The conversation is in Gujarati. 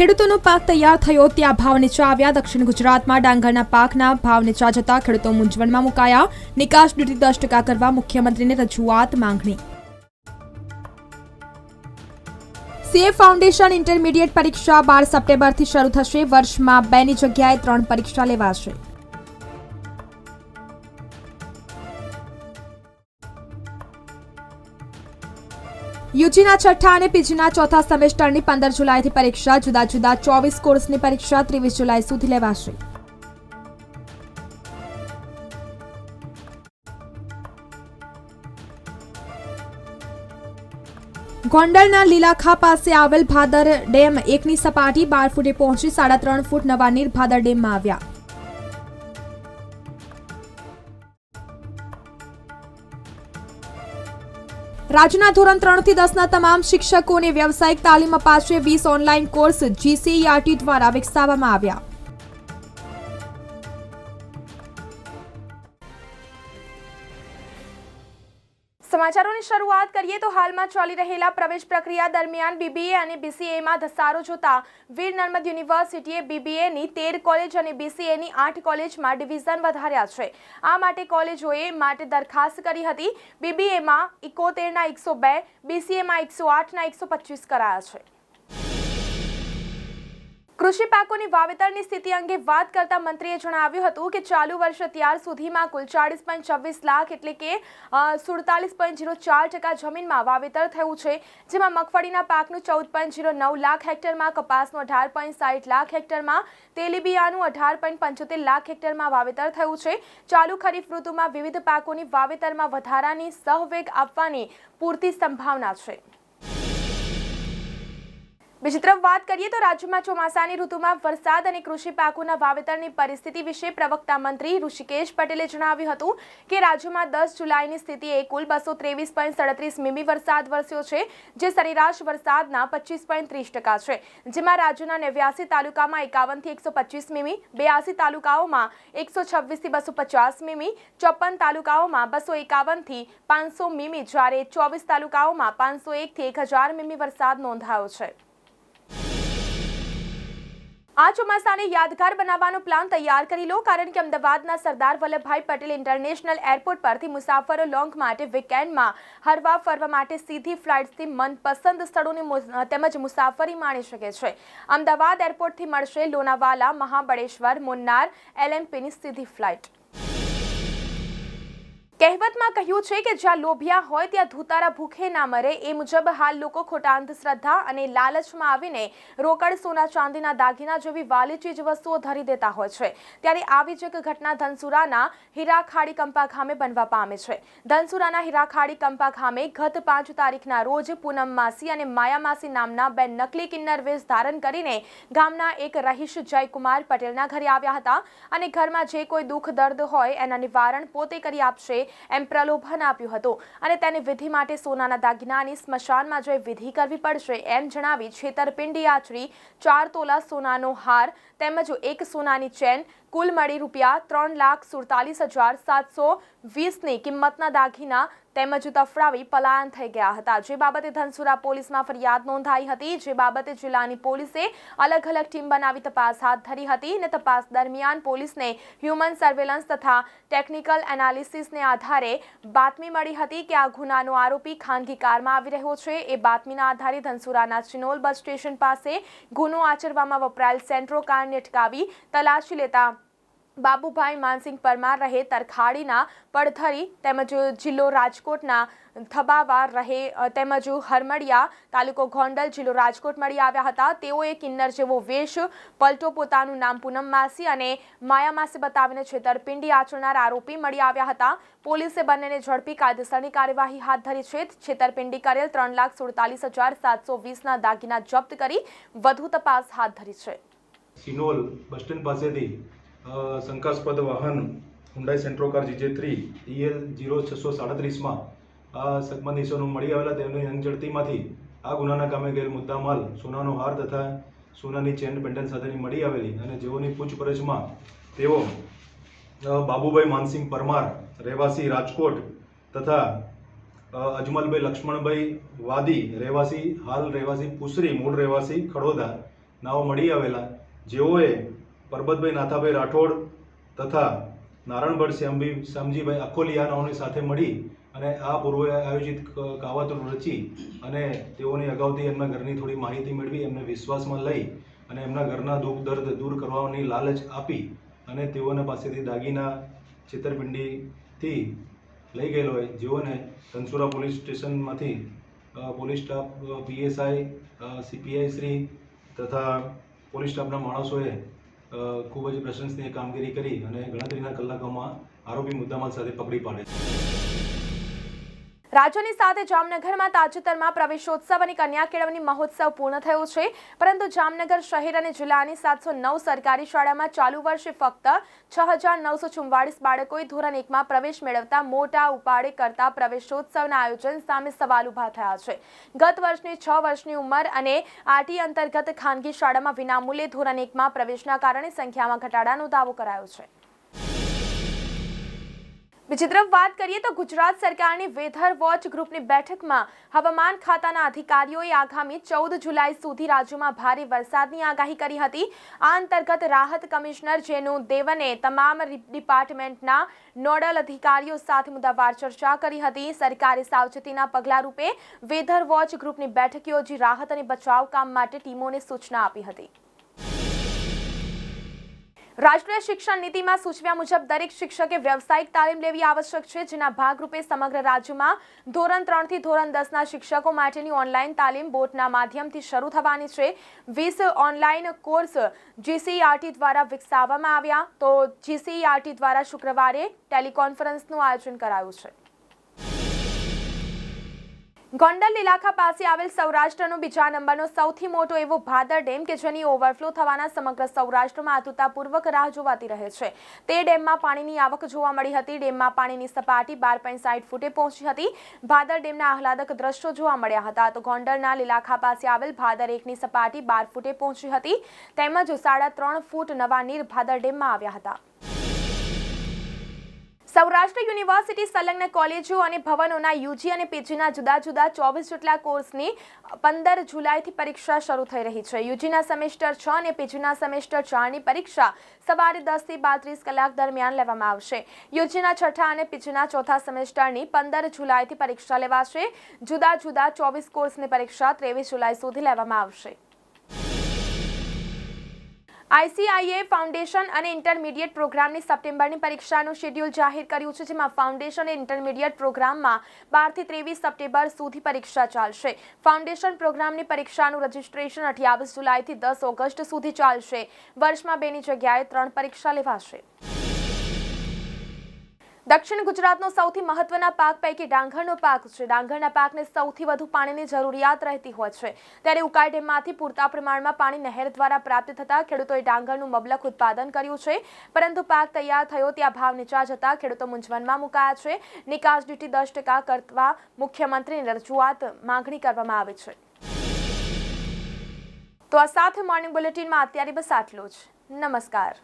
ખેડૂતોનો પાક તૈયાર થયો ત્યાં ભાવ નીચા આવ્યા દક્ષિણ ગુજરાતમાં ડાંગરના પાકના ભાવ નીચા જતા ખેડૂતો મૂંઝવણમાં મુકાયા. નિકાસ ડ્યુટી દસ ટકા કરવા મુખ્યમંત્રીને રજૂઆત માંગણી. સીએ ફાઉન્ડેશન ઇન્ટરમીડિયેટ પરીક્ષા બાર સપ્ટેમ્બરથી શરૂ થશે. વર્ષમાં બેની જગ્યાએ ત્રણ પરીક્ષા લેવાશે. યુજીના છઠ્ઠા અને પીજીના ચોથા સેમેસ્ટરની પંદર જુલાઈથી પરીક્ષા, જુદા જુદા ચોવીસ કોર્સની પરીક્ષા, ત્રેવીસ જુલાઈ સુધી લેવાશે. ગોંડલના લીલાખા પાસે આવેલ ભાદર ડેમ એકની સપાટી બાર ફૂટે પહોંચી સાડા ત્રણ ફૂટ નવા નીર ભાદર ડેમમાં આવ્યા. રાજ્યના ધોરણ ત્રણથી દસના તમામ શિક્ષકોને વ્યવસાયિક તાલીમ અપાશે વીસ ઓનલાઈન કોર્સ જીસીઈઆરટી દ્વારા વિકસાવવામાં આવ્યા. સમાચારોની શરૂઆત કરીએ તો હાલમાં ચાલી રહેલા પ્રવેશ પ્રક્રિયા દરમિયાન બીબીએ અને બીસીએમાં ધસારો જોતા વીર નર્મદ યુનિવર્સિટીએ બીબીએની તેર કોલેજ અને બીસીએની આઠ કોલેજમાં ડિવિઝન વધાર્યા છે. આ માટે કોલેજોએ માટે દરખાસ્ત કરી હતી. બીબીએમાં ઇકોતેરના એકસો બે બીસીએમાં એકસો આઠના એકસો પચીસ કરાયા છે. કૃષિ પાકોની વાવેતરની સ્થિતિ અંગે વાત કરતા મંત્રીએ જણાવ્યું હતું કે ચાલુ વર્ષે ત્યાર સુધીમાં કુલ ચાળીસ પોઈન્ટ છવ્વીસ લાખ એટલે કે સુડતાલીસ પોઈન્ટ ઝીરો ચાર ટકા જમીનમાં વાવેતર થયું છે, જેમાં મગફળીના પાકનું ચૌદ પોઈન્ટ ઝીરો નવ લાખ હેક્ટરમાં, કપાસનું અઢાર પોઈન્ટ સાઠ લાખ હેક્ટરમાં, તેલીબિયાનું અઢાર પોઈન્ટ પંચોતેર લાખ હેક્ટરમાં વાવેતર થયું છે. ચાલુ ખરીફ ઋતુમાં વિવિધ પાકોની વાવેતરમાં વધારાની સહવેગ આપવાની પૂરતી સંભાવના છે. બીજી તરફ વાત કરીએ તો રાજ્યમાં ચોમાસાની ઋતુમાં વરસાદ અને કૃષિ પાકોના વાવેતરની પરિસ્થિતિ વિશે પ્રવક્તા મંત્રી ઋષિકેશ પટેલે જણાવ્યું હતું કે રાજ્યમાં દસ જુલાઈની સ્થિતિએ કુલ બસો ત્રેવીસ પોઈન્ટ સડત્રીસ મીમી વરસાદ વરસ્યો છે, જે સરેરાશ વરસાદના પચીસ પોઈન્ટ ત્રીસ ટકા છે, જેમાં રાજ્યના નેવ્યાસી તાલુકામાં એકાવનથી એકસો પચીસ મીમી, બ્યાસી તાલુકાઓમાં એકસો છવ્વીસથી બસો પચાસ મીમી, ચોપન તાલુકાઓમાં બસો એકાવનથી પાંચસો મીમી, જ્યારે ચોવીસ તાલુકાઓમાં પાંચસો એકથી એક હજાર મીમી વરસાદ નોંધાયો છે. આ ચોમાસાને યાદગાર બનાવવાનો પ્લાન તૈયાર કરી લો, કારણ કે અમદાવાદના સરદાર વલ્લભભાઈ પટેલ ઇન્ટરનેશનલ એરપોર્ટ પરથી મુસાફરો લોંગ માટે વીકેન્ડમાં હરવા ફરવા માટે સીધી ફ્લાઇટ્સથી મનપસંદ સ્થળોની તેમજ મુસાફરી માણી શકે છે. અમદાવાદ એરપોર્ટથી મળશે લોનાવાલા, મહાબળેશ્વર, મુન્નાર, એલએમપીની સીધી ફ્લાઇટ કહેવતમાં કહ્યું છે કે જ્યાં લોભિયા હોય ત્યાં ધૂતારા ભૂખે ના મરે. એ મુજબ હાલ લોકો ખોટા અંધશ્રદ્ધા અને લાલચમાં આવીને રોકડ, સોના, ચાંદીના, દાગીના જેવી વાલી ચીજ વસ્તુઓ ધરી દેતા હોય છે. ત્યારે આવી જ એક ઘટના ધનસુરાના હીરાખાડી કંપા ખામે બનવા પામે છે. ધનસુરાના હીરાખાડી કંપા ખામે ગત પાંચ તારીખના રોજ પૂનમ માસી અને માયા માસી નામના બે નકલી કિન્નર વેશ ધારણ કરીને ગામના એક રહીશ જયકુમાર પટેલના ઘરે આવ્યા હતા. અને ઘરમાં જે કોઈ દુઃખ, દર્દ હોય એના નિવારણ પોતે કરી આપશે એમ પ્રલોભન આપ્યું હતું. અને તેને વિધિ માટે સોનાના દાગીનાની સ્મશાનમાં જઈ વિધિ કરવી પડશે એમ જણાવી છેતરપિંડી આચરી ચાર તોલા સોનાનો હાર તેમજ એક સોનાની ચેન કુલ મળી રૂપિયા ત્રણ લાખ સુડતાલીસ હજાર સાતસો વીસની કિંમતના દાગીના તેમજ તફડાવી પલાયન થઈ ગયા હતા. જે બાબતે ધનસુરા પોલીસમાં ફરિયાદ નોંધાઈ હતી. જે બાબતે જિલ્લાની પોલીસે અલગ અલગ ટીમ બનાવી તપાસ હાથ ધરી હતી અને તપાસ દરમિયાન પોલીસને હ્યુમન સર્વેલન્સ તથા ટેકનિકલ એનાલિસિસને આધારે બાતમી મળી હતી કે આ ગુનાનો આરોપી ખાનગી કારમાં આવી રહ્યો છે. એ બાતમીના આધારે ધનસુરાના ચિનોલ બસ સ્ટેશન પાસે ગુનો આચરવામાં વપરાયેલ સેન્ટ્રો કારને અટકાવી તલાશી લેતા બાબુભાઈ માનસિંહ પરમાર રહે, તરખાડીના પડધરી તેમજ જિલ્લો રાજકોટના થબાવા રહે તેમજ હરમડિયા તાલુકો ગોંડલ જિલ્લો રાજકોટ મળી આવ્યા હતા. તેઓએ કિન્નર જેવો વેશ પલટો પોતાનું નામ પૂનમ માસી અને માયા માસી બતાવીને છેતરપિંડી આચરનાર આરોપી મળી આવ્યા હતા. પોલીસે બંનેને ઝડપી કાયદેસરની કાર્યવાહી હાથ ધરી છે. છેતરપિંડી કરેલ ત્રણ લાખ સુડતાલીસ હજાર સાતસો વીસના દાગીના જપ્ત કરી વધુ તપાસ હાથ ધરી છે. સિનોલ બસ સ્ટેન્ડ પાસેથી શંકાસ્પદ વાહન Hyundai Santro car GJ three EL zero છસો સાડત્રીસમાં આ સગમન નિશાનો મળી આવેલા તેમની અંગઝડતીમાંથી આ ગુનાના કામે ગયેલ મુદ્દામાલ, સોનાનો હાર તથા સોનાની ચેન પેન્ડલ સાથેની મળી આવેલી અને જેઓની પૂછપરછમાં તેઓ બાબુભાઈ માનસિંહ પરમાર, રહેવાસી રાજકોટ તથા અજમલભાઈ લક્ષ્મણભાઈ વાદી, રહેવાસી, હાલ રહેવાસી પુસરી, મૂળ રહેવાસી ખડોદા, નાઓ મળી આવેલા જેઓએ પરબતભાઈ નાથાભાઈ રાઠોડ તથા નારણભટ્ટ શ્યામભી શ્યામજીભાઈ અખોલિયાનાઓની સાથે મળી અને આ પૂર્વે આયોજિત કાવતરું રચી અને તેઓની અગાઉથી એમના ઘરની થોડી માહિતી મેળવી, એમને વિશ્વાસમાં લઈ અને એમના ઘરના દુઃખ દર્દ દૂર કરવાની લાલચ આપી અને તેઓને પાસેથી દાગીના, છેતરપિંડીથી લઈ ગયેલો હોય. જેઓને Dhansura police સ્ટેશનમાંથી police staff PSI CPI Shri તથા પોલીસ સ્ટાફના માણસોએ ખૂબ જ પ્રશંસનીય કામગીરી કરી અને ગણતરીના કલાકોમાં આરોપી મુદ્દામાલ સાથે પકડી પાડે છે. રાજ્યની સાથે જામનગરમાં તાજેતરમાં પ્રવેશોત્સવ અને કન્યા કેળવણી મહોત્સવ પૂર્ણ થયો છે. પરંતુ જામનગર શહેર અને જિલ્લાની સાતસો નવ સરકારી શાળામાં ચાલુ વર્ષે ફક્ત છ હજાર નવસો ચુમ્વાળીસ બાળકોએ ધોરણ એકમાં પ્રવેશ મેળવતા મોટા ઉપાડે કરતા પ્રવેશોત્સવના આયોજન સામે સવાલ ઊભા થયા છે. ગત વર્ષની છ વર્ષની ઉંમર અને આરટી અંતર્ગત ખાનગી શાળામાં વિનામૂલ્યે ધોરણ એકમાં પ્રવેશના કારણે સંખ્યામાં ઘટાડાનો દાવો કરાયો છે. બીજી તરફ વાત કરીએ તો ગુજરાત સરકારની વેધર વોચ ગ્રુપની બેઠકમાં હવામાન ખાતાના અધિકારીઓએ આગામી ચૌદ જુલાઈ સુધી રાજ્યમાં ભારે વરસાદની આગાહી કરી હતી. આ અંતર્ગત રાહત કમિશનર જેનુ દેવને તમામ ડિપાર્ટમેન્ટના નોડલ અધિકારીઓ સાથે મુદ્દાવાર ચર્ચા કરી હતી. સરકારે સાવચેતીના પગલા રૂપે વેધર વોચ ગ્રુપની બેઠક યોજી રાહત અને બચાવ કામ માટે ટીમોને સૂચના આપી હતી. રાષ્ટ્રીય શિક્ષણ નીતિમાં સૂચવ્યા મુજબ દરેક શિક્ષકે વ્યવસાયિક તાલીમ લેવી આવશ્યક છે, જેના ભાગરૂપે સમગ્ર રાજ્યમાં ધોરણ ત્રણથી ધોરણ દસના શિક્ષકો માટેની ઓનલાઈન તાલીમ બોર્ડના માધ્યમથી શરૂ થવાની છે. વીસ ઓનલાઈન કોર્સ જીસીઆરટી દ્વારા વિકસાવવામાં આવ્યા. તો જીસીઈઆરટી દ્વારા શુક્રવારે ટેલિકોન્ફરન્સનું આયોજન કરાયું છે. ગોંડલ ઇલાકા પાસે આવેલ સૌરાષ્ટ્રનો બીજા નંબરનો સૌથી મોટો એવો ભાદર ડેમ કે જેની ઓવરફ્લો થવાના સમગ્ર સૌરાષ્ટ્રમાં આતુરતાપૂર્વક રાહ જોવાતી રહે છે. તે ડેમમાં પાણીની આવક જોવા મળી હતી. ડેમમાં પાણીની સપાટી બાર પોઈન્ટ સાઠ ફૂટે પહોંચી હતી. ભાદર ડેમના આહલાદક દ્રશ્યો જોવા મળ્યા હતા. તો ગોંડલના લીલાખા પાસે આવેલ ભાદર એકની સપાટી બાર ફૂટે પહોંચી હતી. તેમજ સાડા ત્રણ ફૂટ નવા નીર ભાદર ડેમમાં આવ્યા હતા. સૌરાષ્ટ્ર યુનિવર્સિટી સંલગ્ન કોલેજો અને ભવનોના યુજી અને પીજીના જુદા જુદા ચોવીસ જેટલા કોર્સની પંદર જુલાઈથી પરીક્ષા શરૂ થઈ રહી છે. યુજીના સેમેસ્ટર છ અને પીજીના સેમેસ્ટર ચારની પરીક્ષા સવારે દસથી બાત્રીસ કલાક દરમિયાન લેવામાં આવશે. યુજીના છઠ્ઠા અને પીજીના ચોથા સેમેસ્ટરની પંદર જુલાઈથી પરીક્ષા લેવાશે. જુદા જુદા ચોવીસ કોર્સની પરીક્ષા ત્રેવીસ જુલાઈ સુધી લેવામાં આવશે. આઈસીઆઈએ ફાઉન્ડેશન અને ઇન્ટરમીડિયેટ પ્રોગ્રામની સપ્ટેમ્બરની પરીક્ષાનું શેડ્યુલ જાહેર કર્યું છે, જેમાં ફાઉન્ડેશન અને ઇન્ટરમીડિયેટ પ્રોગ્રામમાં બારથી ત્રેવીસ સપ્ટેમ્બર સુધી પરીક્ષા ચાલશે. ફાઉન્ડેશન પ્રોગ્રામની પરીક્ષાનું રજિસ્ટ્રેશન અઠ્યાવીસ જુલાઈથી દસ ઓગસ્ટ સુધી ચાલશે. વર્ષમાં બેની જગ્યાએ ત્રણ પરીક્ષા લેવાશે. દક્ષિણ ગુજરાતનો સૌથી મહત્વના પાક પૈકી ડાંગરનો પાક છે. ડાંગરના પાકને સૌથી વધુ પાણીની જરૂરિયાત રહેતી હોય છે. ત્યારે ઉકાઈ ડેમમાંથી પૂરતા પ્રમાણમાં પાણી નહેર દ્વારા પ્રાપ્ત થતાં ખેડૂતોએ ડાંગરનું મબલક ઉત્પાદન કર્યું છે. પરંતુ પાક તૈયાર થયો ત્યાં ભાવ નીચા જતાં ખેડૂતો મૂંઝવણમાં મુકાયા છે. નિકાસ ડ્યુટી દસ ટકા કરવા મુખ્યમંત્રીની રજૂઆત માંગણી કરવામાં આવી છે. તો આ સાથે મોર્નિંગ બુલેટિનમાં અત્યારે બસ આટલું જ. નમસ્કાર.